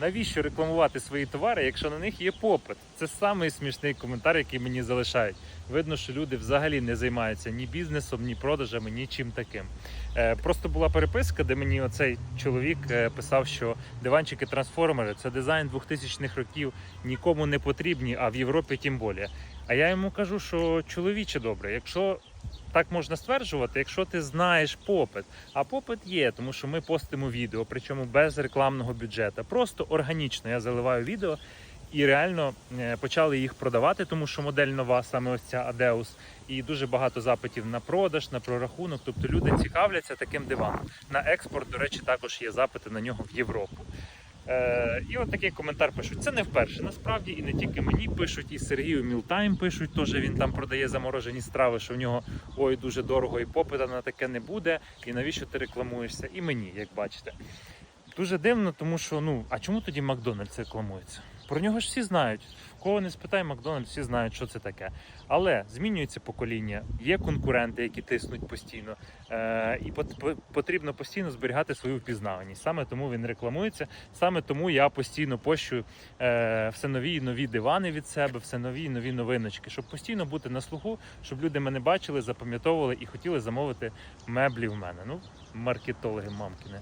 Навіщо рекламувати свої товари, якщо на них є попит? Це самий смішний коментар, який мені залишають. Видно, що люди взагалі не займаються ні бізнесом, ні продажами, ні чим таким. Е, Просто була переписка, де мені оцей чоловік е, писав, що диванчики трансформери це дизайн 2000-х років, нікому не потрібні, а в Європі тим більше. А я йому кажу, що чоловіче добре, якщо так можна стверджувати, якщо ти знаєш попит. А попит є, тому що ми постимо відео, причому без рекламного бюджету. Просто органічно я заливаю відео і реально е, почали їх продавати, тому що модель нова, саме ось ця Адеус, і дуже багато запитів на продаж, на прорахунок. Тобто люди цікавляться таким диваном. На експорт, до речі, також є запити на нього в Європу. Е, і от такий коментар пишуть. Це не вперше. Насправді і не тільки мені пишуть, і Сергію Мілтайм пишуть. Теж він там продає заморожені страви, що в нього ой дуже дорого і попита на таке не буде. І навіщо ти рекламуєшся? І мені, як бачите. Дуже дивно, тому що ну а чому тоді Макдональдс рекламується? Про нього ж всі знають. Кого не спитай, Макдональдс, всі знають, що це таке. Але змінюється покоління, є конкуренти, які тиснуть постійно, е- і пот- по- потрібно постійно зберігати свою впізнаваність. Саме тому він рекламується. Саме тому я постійно пощу е- все нові і нові дивани від себе, все нові і нові новиночки, щоб постійно бути на слуху, щоб люди мене бачили, запам'ятовували і хотіли замовити меблі в мене. Ну, маркетологи мамкіни.